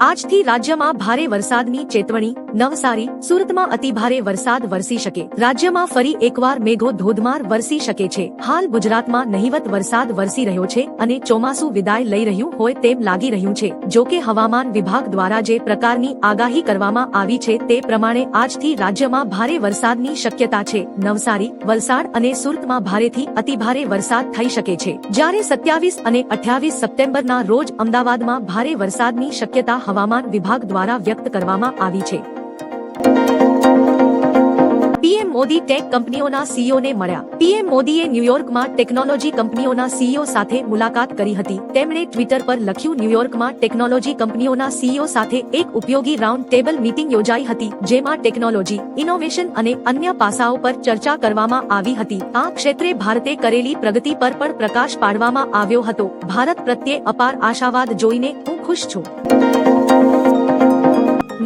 આજથી રાજ્યમાં ભારે વરસાદની ચેતવણી. નવસારી, સુરતમાં અતિભારે વરસાદ વરસી શકે. રાજ્યમાં ફરી એકવાર મેઘો ધોધમાર વરસી શકે છે. હાલ ગુજરાતમાં નહિવત વરસાદ વરસી રહ્યો છે અને ચોમાસું વિદાય લઈ રહ્યું હોય તેમ લાગી રહ્યું છે. જો કે હવામાન વિભાગ દ્વારા જે પ્રકારની આગાહી કરવામાં આવી છે તે પ્રમાણે આજથી રાજ્યમાં ભારે વરસાદની શક્યતા છે. નવસારી, વલસાડ અને સુરતમાં ભારેથી અતિભારે વરસાદ થઈ શકે છે. જ્યારે સત્યાવીસ અને અઠ્યાવીસ સપ્ટેમ્બરના રોજ અમદાવાદમાં ભારે વરસાદની શક્યતા હવામાન વિભાગ દ્વારા વ્યક્ત કરવામાં આવી છે. પીએમ મોદી ટેક કંપનીઓના સીઈઓને મળ્યા. પીએમ મોદીએ ન્યુયોર્કમાં ટેકનોલોજી કંપનીઓના સીઈઓ સાથે મુલાકાત કરી હતી. તેમણે ટ્વિટર પર લખ્યું, ન્યુયોર્કમાં ટેકનોલોજી કંપનીઓના સીઈઓ સાથે એક ઉપયોગી રાઉન્ડ ટેબલ મીટિંગ યોજાઈ હતી, જેમાં ટેકનોલોજી, ઇનોવેશન અને અન્ય પાસાઓ પર ચર્ચા કરવામાં આવી હતી. આ ક્ષેત્રે ભારતે કરેલી પ્રગતિ પર પણ પ્રકાશ પાડવામાં આવ્યો હતો. ભારત પ્રત્યે અપાર આશાવાદ જોઈને હું ખુશ છું.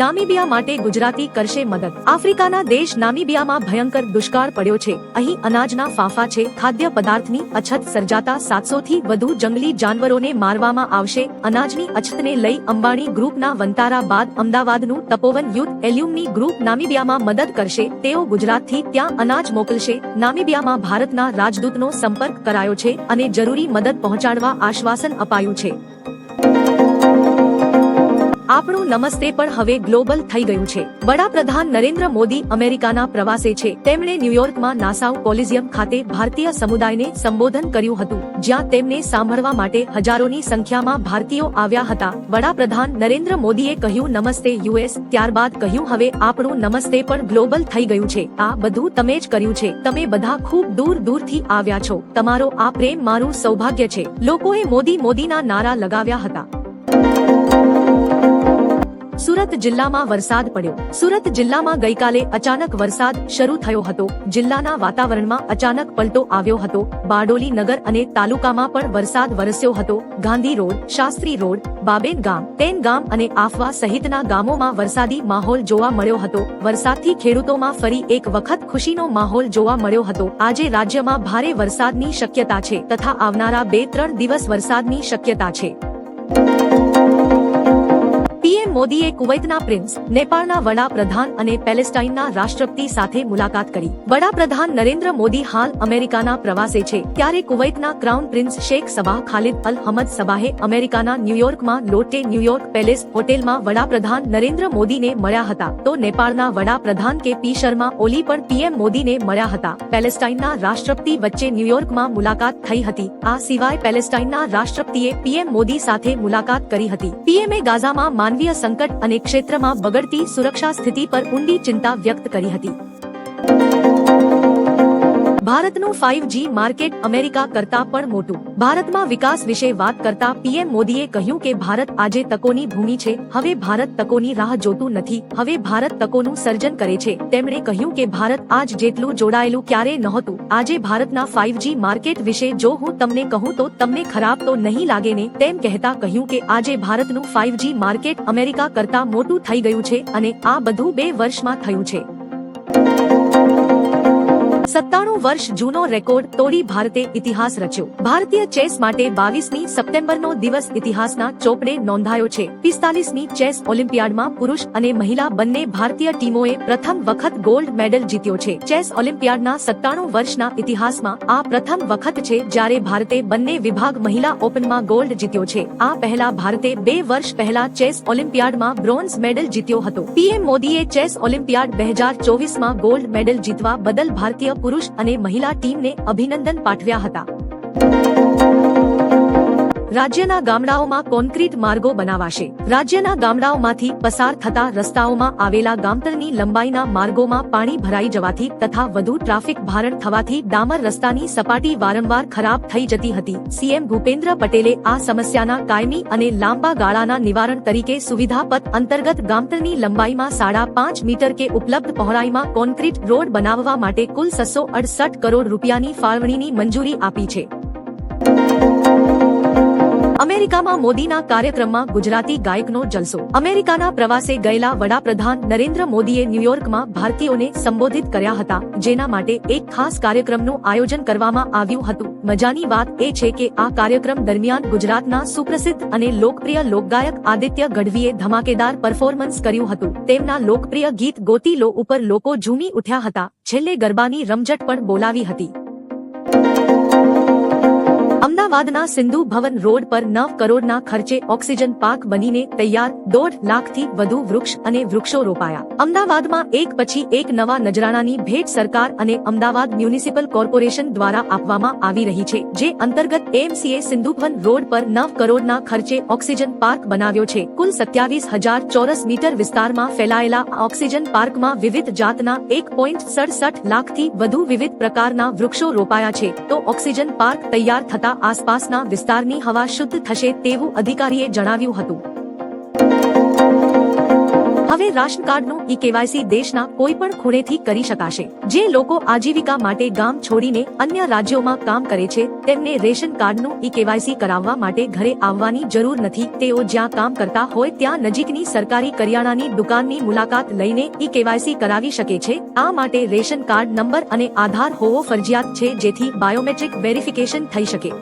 નામીબિયા માટે ગુજરાતી કરશે મદદ. આફ્રિકાના દેશ નામીબિયામાં ભયંકર દુષ્કાળ પડ્યો છે. અહીં અનાજના ફાંફા છે. ખાદ્ય પદાર્થની અછત સર્જાતા સાતસો થી વધુ જંગલી જાનવરોને મારવામાં આવશે. અનાજની અછતને લઈ અંબાણી ગ્રુપના વંતારા બાદ અમદાવાદનું તપોવન યુથ એલ્યુમની ગ્રુપ નામીબિયામાં મદદ કરશે. તેઓ ગુજરાતથી ત્યાં અનાજ મોકલશે. નામીબિયામાં ભારતના રાજદૂતનો સંપર્ક કરાયો છે અને જરૂરી મદદ પહોંચાડવા આશ્વાસન અપાયું છે. આપણું નમસ્તે પણ હવે ગ્લોબલ થઈ ગયું છે. વડાપ્રધાન નરેન્દ્ર મોદી અમેરિકાના પ્રવાસે છે. તેમણે ન્યુયોર્કમાં નાસાઉ કોલિઝિયમ ખાતે ભારતીય સમુદાયને સંબોધન કર્યું હતું, જ્યાં તેમને સાંભળવા માટે હજારોની સંખ્યામાં ભારતીયો આવ્યા હતા. વડાપ્રધાન નરેન્દ્ર મોદીએ કહ્યું, નમસ્તે યુએસ ત્યારબાદ કહ્યું, હવે આપણું નમસ્તે પણ ગ્લોબલ થઈ ગયું છે. આ બધું તમે જ કર્યું છે. તમે બધા ખૂબ દૂર દૂરથી આવ્યા છો. તમારો આ પ્રેમ મારું સૌભાગ્ય છે. લોકોએ મોદી મોદીના નારા લગાવ્યા હતા. સુરત જિલ્લામાં વરસાદ પડ્યો. સુરત જિલ્લામાં ગઈકાલે અચાનક વરસાદ શરૂ થયો હતો. જિલ્લાના વાતાવરણમાં અચાનક પલટો આવ્યો હતો. બારડોલી નગર અને તાલુકામાં પણ વરસાદ વરસ્યો હતો. ગાંધી રોડ, શાસ્ત્રી રોડ, બાબેન ગામ, તેન ગામ અને આફવા સહિતના ગામોમાં વરસાદી માહોલ જોવા મળ્યો હતો. વરસાદથી ખેડૂતોમાં ફરી એક વખત ખુશીનો માહોલ જોવા મળ્યો હતો. આજે રાજ્યમાં ભારે વરસાદની શક્યતા છે તથા આવનારા બે ત્રણ દિવસ વરસાદની શક્યતા છે. પીએમ મોદીએ કુવૈતના પ્રિન્સ, નેપાળના વડાપ્રધાન અને પેલેસ્ટાઇનના રાષ્ટ્રપતિ સાથે મુલાકાત કરી. વડાપ્રધાન નરેન્દ્ર મોદી હાલ અમેરિકાના પ્રવાસે છે, ત્યારે કુવૈતના crown prince Sheikh Sabah Khalid Al Hamad સબાહે અમેરિકાના ન્યુયોર્કમાં લોટે ન્યુયોર્ક પેલેસ હોટેલમાં વડાપ્રધાન નરેન્દ્ર મોદીને મળ્યા હતા. તો નેપાળના વડાપ્રધાન કે પી શર્મા ઓલી પણ પીએમ મોદીને મળ્યા હતા. પેલેસ્ટાઇનના રાષ્ટ્રપતિ વચ્ચે ન્યુયોર્કમાં મુલાકાત થઈ હતી. આ સિવાય પેલેસ્ટાઇનના રાષ્ટ્રપતિએ પીએમ મોદી સાથે મુલાકાત કરી હતી. પીએમએ ગાઝામાં માનવીય સંકટ અને ક્ષેત્રમાં બગડતી સુરક્ષા સ્થિતિ પર ઊંડી ચિંતા વ્યક્ત કરી હતી. ભારતનું ફાઇવ જી માર્કેટ અમેરિકા કરતા પણ મોટું. ભારતમાં વિકાસ વિશે વાત કરતા પીએમ મોદીએ કહ્યું કે ભારત આજે તકોની ભૂમિ છે, હવે ભારત તકોની રાહ જોતું નથી, હવે ભારત તકોનું સર્જન કરે છે. તેમણે કહ્યું કે ભારત આજ જેટલું જોડાયેલું ક્યારે નહોતું. આજે ભારતના ફાઇવ જી માર્કેટ વિશે જો હું તમને કહું તો તમને ખરાબ તો નહીં લાગે ને? તેમ કહેતા કહ્યું કે આજે ભારતનું ફાઇવ જી માર્કેટ અમેરિકા કરતા મોટું થઈ ગયું છે અને આ બધું બે વર્ષમાં થયું છે. સત્તાણું વર્ષ જૂનો રેકોર્ડ તોડી ભારતે ઇતિહાસ રચ્યો. ભારતીય ચેસ માટે બાવીસમી સપ્ટેમ્બરનો દિવસ ઇતિહાસના ચોપડે નોંધાયો છે. પિસ્તાલીસમી ચેસ ઓલિમ્પિયાડમાં પુરુષ અને મહિલા બંને ભારતીય ટીમોએ પ્રથમ વખત ગોલ્ડ મેડલ જીત્યો છે. ચેસ ઓલિમ્પિયાડના સત્તાણું વર્ષના ઇતિહાસમાં આ પ્રથમ વખત છે જ્યારે ભારતે બંને વિભાગ મહિલા ઓપનમાં ગોલ્ડ જીત્યો છે. આ પહેલા ભારતે બે વર્ષ પહેલા ચેસ ઓલિમ્પિયાડમાં બ્રોન્ઝ મેડલ જીત્યો હતો. પીએમ મોદીએ ચેસ ઓલિમ્પિયાડ બે હજાર ચોવીસમાં ગોલ્ડ મેડલ જીતવા બદલ ભારતીય પુરુષ અને મહિલા ટીમને અભિનંદન પાઠવ્યા હતા. રાજ્યના ગામડાઓમાં કોન્ક્રીટ માર્ગો બનાવાશે. રાજ્યના ગામડાઓમાંથી પસાર થતા રસ્તાઓમાં આવેલા ગામતળની લંબાઈના માર્ગોમાં પાણી ભરાઈ જવાથી તથા વધુ ટ્રાફિક ભારણ થવાથી ડામર રસ્તાની સપાટી વારંવાર ખરાબ થઈ જતી હતી. સીએમ ભૂપેન્દ્ર પટેલે આ સમસ્યાના કાયમી અને લાંબા ગાળાના નિવારણ તરીકે સુવિધા પથ અંતર્ગત ગામતળની લંબાઈમાં સાડા પાંચ મીટર કે ઉપલબ્ધ પહોળાઈમાં કોન્ક્રીટ રોડ બનાવવા માટે કુલ સસો અડસઠ કરોડ રૂપિયાની ફાળવણીની મંજૂરી આપી છે. અમેરિકામાં મોદીના કાર્યક્રમમાં ગુજરાતી ગાયકનો જલસો. અમેરિકાના પ્રવાસે ગયેલા વડાપ્રધાન નરેન્દ્ર મોદીએ ન્યુયોર્કમાં ભારતીયોને સંબોધિત કર્યા હતા, જેના માટે એક ખાસ કાર્યક્રમનું આયોજન કરવામાં આવ્યું હતું. મજાની વાત એ છે કે આ કાર્યક્રમ દરમિયાન ગુજરાતના સુપ્રસિદ્ધ અને લોકપ્રિય લોકગાયક આદિત્ય ગઢવીએ ધમાકેદાર પરફોર્મન્સ કર્યું હતું. તેમના લોકપ્રિય ગીત ગોતી લો ઉપર લોકો ઝૂમી ઉઠ્યા હતા. છેલ્લે ગરબાની રમઝટ પણ બોલાવી હતી. અમદાવાદના સિંધુ ભવન રોડ પર નવ કરોડના ખર્ચે ઓક્સિજન પાર્ક બનીને તૈયાર દોઢ લાખથી વધુ વૃક્ષ અને વૃક્ષો રોપાયા. અમદાવાદમાં એક પછી એક નવા નજરાણાની ભેટ સરકાર અને અમદાવાદ મ્યુનિસિપલ કોર્પોરેશન દ્વારા આપવામાં આવી રહી છે, જે અંતર્ગત એમસીએ સિંધુ ભવન રોડ પર નવ કરોડના ખર્ચે ઓક્સિજન પાર્ક બનાવ્યો છે. કુલ સત્યાવીસ હજાર ચોરસ મીટર વિસ્તારમાં ફેલાયેલા ઓક્સિજન પાર્કમાં વિવિધ જાતના એક પોઈન્ટ સડસઠ લાખથી વધુ વિવિધ પ્રકારના વૃક્ષો રોપાયા છે. તો ઓક્સિજન પાર્ક તૈયાર થતા આસપાસના વિસ્તારની હવા શુદ્ધ થશે તેવું અધિકારીએ જણાવ્યું હતું. હવે રાશન કાર્ડનું ઈ કેવાયસી દેશના કોઈ પણ ખૂણેથી કરી શકાશે. જે લોકો આજીવિકા માટે ગામ છોડીને અન્ય રાજ્યોમાં કામ કરે છે, તેમને રેશન કાર્ડનું ઈ કેવાયસી કરાવવા માટે ઘરે આવવાની જરૂર નથી. તેઓ જ્યાં કામ કરતા હોય ત્યાં નજીકની સરકારી કરિયાણાની દુકાનની મુલાકાત લઈને ઈ કેવાયસી કરાવી શકે છે. આ માટે રેશન કાર્ડ નંબર અને આધાર હોવો ફરજિયાત છે જેથી બાયોમેટ્રિક વેરિફિકેશન થઈ શકે.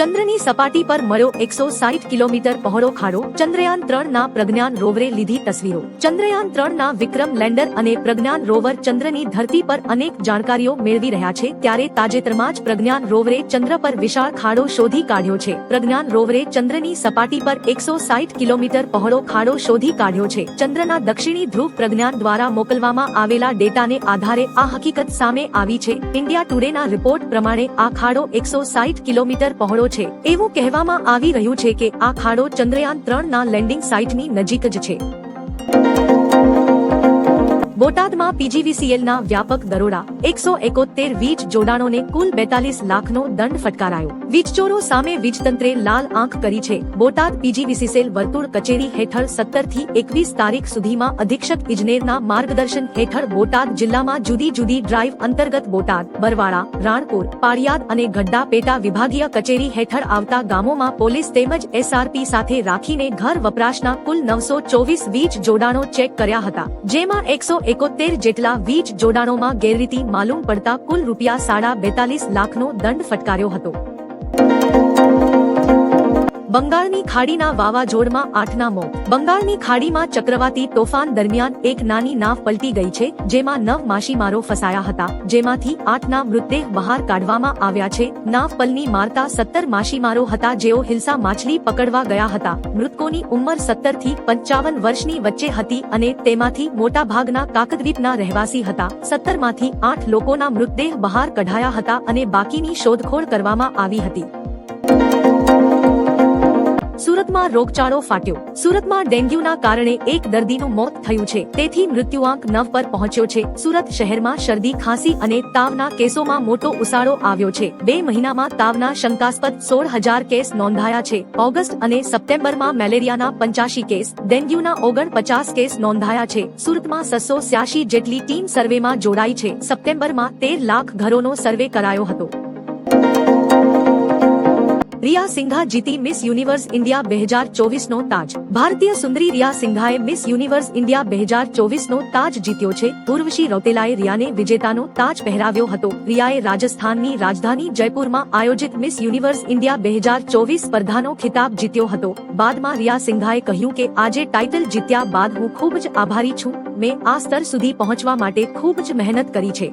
ચંદ્રની સપાટી પર મળ્યો એકસો સાઠ કિલોમીટર પહોળો ખાડો, ચંદ્રયાન ત્રણ ના પ્રજ્ઞાન રોવરે લીધી તસવીરો. ચંદ્રયાન ત્રણ ના વિક્રમ લેન્ડર અને પ્રજ્ઞાન રોવર ચંદ્રની ધરતી પર અનેક જાણકારીઓ મેળવી રહ્યા છે, ત્યારે તાજેતરમાં જ પ્રજ્ઞાન રોવરે ચંદ્ર પર વિશાળ ખાડો શોધી કાઢ્યો છે. પ્રજ્ઞાન રોવરે ચંદ્રની સપાટી પર એકસો સાઠ કિલોમીટર પહોળો ખાડો શોધી કાઢ્યો છે. ચંદ્રના દક્ષિણી ધ્રુવ પ્રજ્ઞાન દ્વારા મોકલવામાં આવેલા ડેટાને આધારે આ હકીકત સામે આવી છે. ઇન્ડિયા ટુડેના રિપોર્ટ પ્રમાણે આ ખાડો એકસો સાઠ કિલોમીટર પહોળો છે. એવું કહેવામાં આવી રહ્યું છે કે આ ખાડો ચંદ્રયાન ત્રણ ના લેન્ડિંગ સાઇટની નજીક જ છે. બોટાદમાં પીજીવીસીએલના વ્યાપક દરોડા. એકસો એકોતેર વીજ જોડાણોને કુલ બેતાલીસ લાખનો દંડ ફટકારાયો. વીજચોરો સામે વીજતંત્રે લાલ આંખ કરી છે. બોટાદ પીજીવીસીસેલ વર્તુળ કચેરી હેઠળ સત્તરથી એકવીસ તારીખ સુધીમાં અધિક્ષક ઇજનેરના માર્ગદર્શન હેઠળ બોટાદ જિલ્લામાં જુદી જુદી ડ્રાઈવ અંતર્ગત બોટાદ બરવાડા રાણપુર, પાળિયાદ અને ગડ્ડા પેટા વિભાગીય કચેરી હેઠળ આવતા ગામોમાં પોલીસ તેમજ એસઆરપી સાથે રાખીને ઘર વપરાશના કુલ નવસો ચોવીસ વીજ જોડાણો ચેક કર્યા હતા. જેમાં એકસો એકોતેર જેટલા વીજ જોડાણોમાં ગેરરીતિ માલુમ પડતા કુલ રૂપિયા સાડા બેતાલીસ લાખનો દંડ ફટકાર્યો હતો. બંગાળની ખાડીના વાવાઝોડમાં આઠના મોત. બંગાળની ખાડીમાં ચક્રવાતી તોફાન દરમિયાન એક નાની નાવ પલટી ગઈ છે, જેમાં નવ માછીમારો ફસાયા હતા. જેમાંથી આઠના મૃતદેહ બહાર કાઢવામાં આવ્યા છે. નાવ પલની મારતા સત્તર માછીમારો હતા, જેઓ હિલસા માછલી પકડવા ગયા હતા. મૃતકોની ઉંમર સત્તરથી પંચાવન વર્ષની વચ્ચે હતી અને તેમાંથી મોટા ભાગના કાકદ્વીપના રહેવાસી હતા. સત્તરમાંથી આઠ લોકોના મૃતદેહ બહાર કઢાયા હતા અને બાકીની શોધખોળ કરવામાં આવી હતી. સુરતમાં રોગચાળો ફાટ્યો. સુરતમાં ડેન્ગ્યુના કારણે એક દર્દીનું મોત થયું છે. તેથી મૃત્યુઆંક નવ પર પહોંચ્યો છે. સુરત શહેરમાં શરદી, ખાંસી અને તાવના કેસોમાં મોટો ઉસાળો આવ્યો છે. બે મહિનામાં તાવના શંકાસ્પદ સોળ હજાર કેસ નોંધાયા છે. ઓગસ્ટ અને સપ્ટેમ્બરમાં મેલેરિયાના પંચાશી કેસ, ડેન્ગ્યુના ઓગણ પચાસ કેસ નોંધાયા છે. સુરતમાં સસો જેટલી ટીમ સર્વેમાં જોડાઈ છે. સપ્ટેમ્બરમાં તેર લાખ ઘરોનો સર્વે કરાયો હતો. રિયા સિંઘા જીતી મિસ યુનિવર્સ ઇન્ડિયા બે હજાર ચોવીસનો તાજ. ભારતીય સુંદરી રિયા સિંઘાએ મિસ યુનિવર્સ ઇન્ડિયા બે હજાર ચોવીસનો તાજ જીત્યો છે. ઉર્વશી રૌતેલાએ રિયાને વિજેતાનો તાજ પહેરાવ્યો હતો. રિયાએ રાજસ્થાનની રાજધાની જયપુરમાં આયોજિત મિસ યુનિવર્સ ઇન્ડિયા બે હજાર ચોવીસ સ્પર્ધાનો ખિતાબ જીત્યો હતો. બાદમાં રિયા સિંઘાએ કહ્યું કે, આજે ટાઇટલ જીત્યા બાદ હું ખૂબ જ આભારી છું. મેં આ સ્તર સુધી પહોંચવા માટે ખૂબ જ મહેનત કરી છે.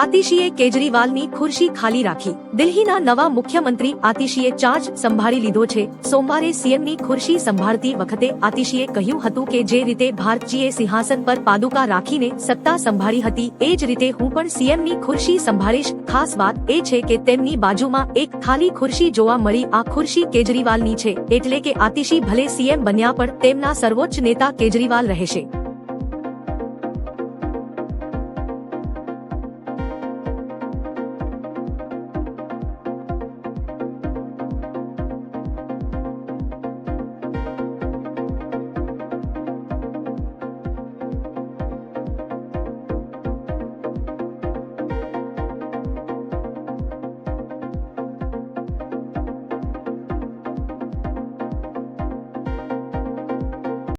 આતિશીએ કેજરીવાલની ખુરશી ખાલી રાખી. દિલ્હીના નવા મુખ્યમંત્રી આતિશીએ ચાર્જ સંભાળી લીધો છે. સોમવારે સીએમની ખુરશી સંભાળતી વખતે આતિશીએ કહ્યું હતું કે જે રીતે ભારતજીએ સિંહાસન પર પાદુકા રાખીને સત્તા સંભાળી હતી, એ જ રીતે હું પણ સીએમની ખુરશી સંભાળીશ. ખાસ વાત એ છે કે તેમની બાજુમાં એક ખાલી ખુરશી જોવા મળી, આ ખુરશી કેજરીવાલની છે. એટલે કે આતિશી ભલે સીએમ બન્યા પણ તેમના સર્વોચ્ચ નેતા કેજરીવાલ રહેશે.